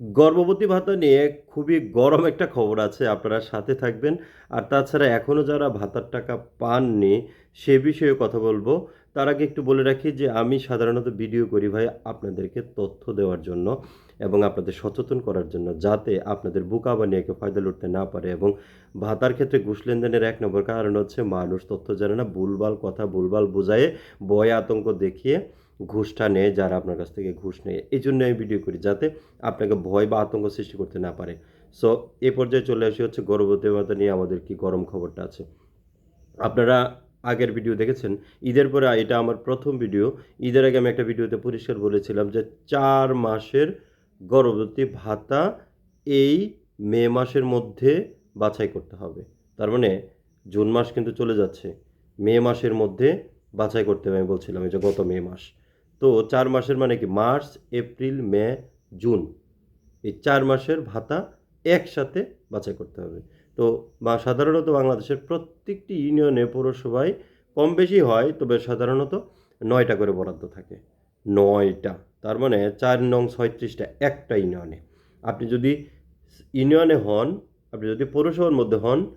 গর্ভবতী ভাতা নিয়ে খুবই গরম একটা খবর আছে, আপনারা সাথে থাকবেন। আর তাছাড়া এখনও যারা ভাতার টাকা পাননি, সে বিষয়ে কথা বলব। তার আগে একটু বলে রাখি যে, আমি সাধারণত ভিডিও করি ভাই আপনাদেরকে তথ্য দেওয়ার জন্য এবং আপনাদের সচেতন করার জন্য, যাতে আপনাদের বুকা বানিয়ে কেউ ফায়দা লুটতে না পারে এবং ভাতার ক্ষেত্রে ঘুষ লেনদেনের এক নম্বর কারণ হচ্ছে, মানুষ তথ্য জানে না, ভুলভাল কথা, ভুলভাল বুঝায়ে ভয়, আতঙ্ক দেখিয়ে ঘুষটা নেয়, যারা আপনার কাছ থেকে ঘুষ নেয়। এই জন্য আমি ভিডিও করি, যাতে আপনাকে ভয় বা আতঙ্ক সৃষ্টি করতে না পারে। সো এ পর্যায়ে চলে আসি হচ্ছে গর্ভবতী মাতা নিয়ে আমাদের কি গরম খবরটা আছে। আপনারা আগের ভিডিও দেখেছেন, ঈদের পরে এটা আমার প্রথম ভিডিও ঈদের আগে আমি একটা ভিডিওতে পরিষ্কার বলেছিলাম যে চার মাসের গর্ভবতী ভাতা এই মে মাসের মধ্যে বাছাই করতে হবে। তার মানে জুন মাস কিন্তু চলে যাচ্ছে। মে মাসের মধ্যে বাছাই করতে হবে আমি বলছিলাম, এই যে গত মে মাস। তো চার মাসের মানে কি? March, April, May, June. এই চার মাসের ভাতা একসাথে বাছাই করতে হবে। তো বা সাধারণত বাংলাদেশের প্রত্যেকটি ইউনিয়নে পৌরসভায় কম বেশি হয়, তবে সাধারণত নয়টা করে বরাদ্দ থাকে। নয়টা। তার মানে চার নং ছয়ত্রিশটা একটা ইউনিয়নে। আপনি যদি ইউনিয়নে হন, আপনি যদি পৌরসভার মধ্যে হন,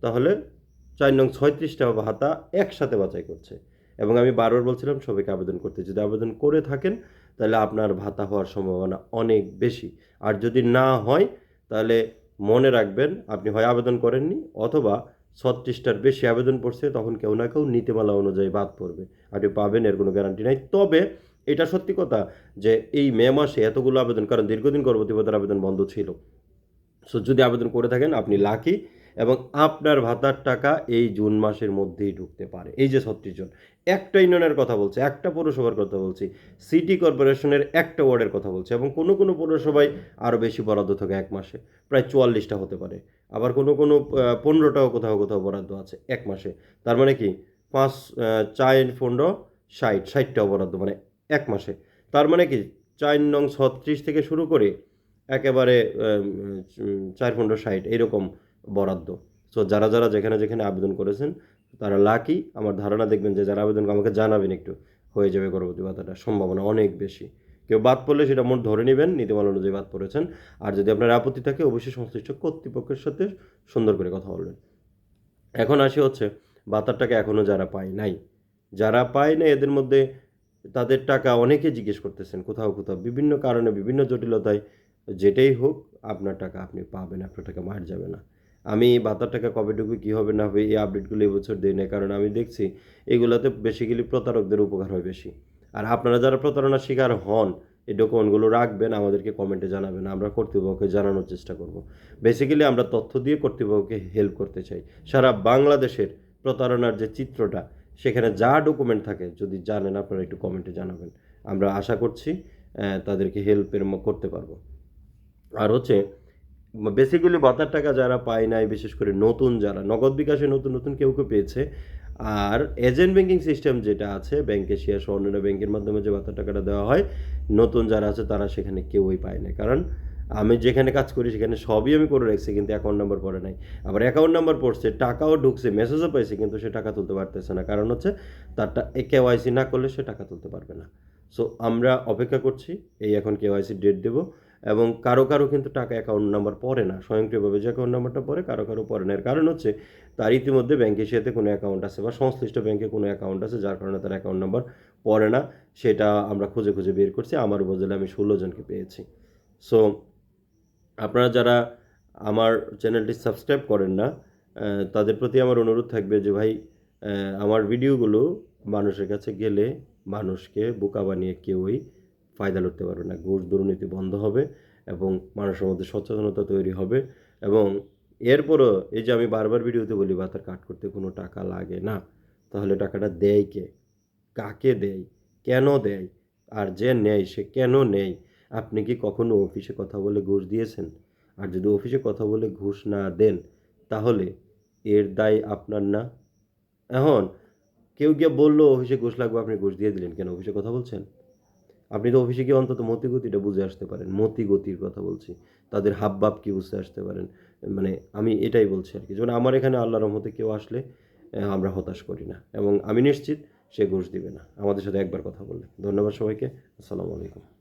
তাহলে চার নং ছয়ত্রিশটা ভাতা একসাথে বাছাই করছে। এবং আমি বারবার বলছিলাম, সবাইকে আবেদন করতে। যদি আবেদন করে থাকেন, তাহলে আপনার ভাতা হওয়ার সম্ভাবনা অনেক বেশি। আর যদি না হয়, তাহলে মনে রাখবেন, আপনি হয় আবেদন করেননি অথবা ছত্রিশটার বেশি আবেদন পড়ছে, তখন কেউ না কেউ নীতিমালা অনুযায়ী বাদ পড়বে। আপনি পাবেন, এর কোনো গ্যারান্টি নাই। তবে এটা সত্যি কথা যে এই মে মাসে এতগুলো আবেদন, কারণ দীর্ঘদিন গর্ভবতী আবেদন বন্ধ ছিল। সো যদি আবেদন করে থাকেন, আপনি লাকি এবং আপনার ভাতার টাকা এই জুন মাসের মধ্যেই ঢুকতে পারে। এই যে ছত্রিশ জন, একটা ইউনিয়নের কথা বলছে, একটা পৌরসভার কথা বলছি, সিটি কর্পোরেশনের একটা ওয়ার্ডের কথা বলছে এবং কোনো কোনো পৌরসভায় আরও বেশি বরাদ্দ থাকে এক মাসে, প্রায় চুয়াল্লিশটা হতে পারে। আবার কোনো কোনো পনেরোটাও কোথাও কোথাও বরাদ্দ আছে এক মাসে। তার মানে কি? পাঁচ চার, পনেরো, ষাট, ষাটটাও বরাদ্দ মানে এক মাসে। তার মানে কি? চার নং ছত্রিশ থেকে শুরু করে একেবারে চার, পনেরো, ষাট এইরকম বরাদ্দ। সো যারা যারা যেখানে যেখানে আবেদন করেছেন, তারা লাকি আমার ধারণা দেখবেন যে যারা আবেদন আমাকে জানাবেন একটু, হয়ে যাবে গর্ভবতী ভাতাটা সম্ভাবনা অনেক বেশি। কেউ বাদ পড়লে সেটা মোট ধরে নেবেন, নীতিমালা অনুযায়ী বাদ পড়েছেন। আর যদি আপনার আপত্তি থাকে, অবশ্যই সংশ্লিষ্ট কর্তৃপক্ষের সাথে সুন্দর করে কথা বলবেন। এখন আসি হচ্ছে ভাতার টাকা এখনও যারা পায় নাই, যারা পায় না এদের মধ্যে তাদের টাকা অনেকে জিজ্ঞেস করতেছেন, কোথাও কোথাও, বিভিন্ন কারণে, বিভিন্ন জটিলতায়, যেটাই হোক, আপনার টাকা আপনি পাবেন, আপনার টাকা মার যাবে না। আমি ভাতার টাকা কবে ঢুকবে, কী হবে না হবে, এই আপডেটগুলো এবছর দিই না কারণ আমি দেখছি এগুলোতে বেসিক্যালি প্রতারকদের উপকার হয় বেশি। আর আপনারা যারা প্রতারণার শিকার হন, এই ডকুমেন্টগুলো রাখবেন, আমাদেরকে কমেন্টে জানাবেন, আমরা কর্তৃপক্ষকে জানানোর চেষ্টা করব। বেসিক্যালি আমরা তথ্য দিয়ে কর্তৃপক্ষকে হেল্প করতে চাই। সারা বাংলাদেশের প্রতারণার যে চিত্রটা, সেখানে যা ডকুমেন্ট থাকে, যদি জানেন আপনারা একটু কমেন্টে জানাবেন। আমরা আশা করছি তাদেরকে হেল্পের করতে পারব। আর হচ্ছে বেসিক্যালি ভাতার টাকা যারা পায় নাই, বিশেষ করে নতুন যারা, নগদ বিকাশে নতুন নতুন কেউ কেউ পেয়েছে। আর এজেন্ট ব্যাংকিং সিস্টেম যেটা আছে ব্যাংকে শেয়ার সহ অন্যান্য ব্যাংকের মাধ্যমে যে ভাতার টাকাটা দেওয়া হয়, নতুন যারা আছে তারা সেখানে কেউই পায় না কারণ আমি যেখানে কাজ করি সেখানে সবই আমি করে রাখছি, কিন্তু অ্যাকাউন্ট নাম্বার পড়ে নাই। আবার অ্যাকাউন্ট নাম্বার পড়ছে, টাকাও ঢুকছে মেসেজও পাইছে, কিন্তু সে টাকা তুলতে পারতেছে না। কারণ হচ্ছে তারটা কেওয়াইসি না করলে সে টাকা তুলতে পারবে না। সো আমরা অপেক্ষা করছি, এই এখন কেওয়াইসি ডেট দেবো। এবং কারও কারও কিন্তু টাকা অ্যাকাউন্ট নাম্বার পড়ে না, স্বয়ংক্রিয়ভাবে যে অ্যাকাউন্ট নাম্বারটা পড়ে কারও কারও পড়ে না। এর কারণ হচ্ছে, তার ইতিমধ্যে ব্যাংকের সাথে কোনো অ্যাকাউন্ট আছে বা সংশ্লিষ্ট ব্যাংকে কোনো অ্যাকাউন্ট আছে যার কারণে তার অ্যাকাউন্ট নাম্বার পড়ে না। সেটা আমরা খুঁজে খুঁজে বের করছি, আমার উপজেলা আমি ষোলো জনকে পেয়েছি। সো আপনারা যারা আমার চ্যানেলটি সাবস্ক্রাইব করেন না তাদের প্রতি আমার অনুরোধ থাকবে যে ভাই আমার ভিডিওগুলো মানুষের কাছে গেলে মানুষকে বোকা বানিয়ে কেউই ফায়দা লুটতে পারবে না। ঘুষ দুর্নীতি বন্ধ হবে এবং মানুষের মধ্যে সচেতনতা তৈরি হবে এবং এরপরও এই যে আমি বারবার ভিডিওতে বলি ভাতার কাট করতে কোনো টাকা লাগে না। তাহলে টাকাটা দেয় কে? কাকে দেয়? কেন দেয়? আর যে নেয়, সে কেন নেয়? আপনি কি কখনো অফিসে কথা বলে ঘুষ দিয়েছেন? আর যদি অফিসে কথা বলে ঘুষ না দেন, তাহলে এর দায় আপনার না? এখন কেউ গিয়ে বলল, অফিসে ঘুষ লাগবে, আপনি ঘুষ দিয়ে দিলেন কেন? অফিসে কথা বলছেন? আপনি তো অফিসে গিয়ে অন্তত মতিগতিটা বুঝে আসতে পারেন, মতিগতির কথা বলছি। তাদের হাব ভাব কি বুঝতে আসতে পারেন? মানে আমি এটাই বলছি আর কি। যেমন আমার এখানে আল্লাহর রহমতে কেউ আসলে আমরা হতাশ করি না এবং আমি নিশ্চিত সে ঘুষ দিবে না। আমাদের সাথে একবার কথা বললে ধন্যবাদ সবাইকে। আসসালামু আলাইকুম।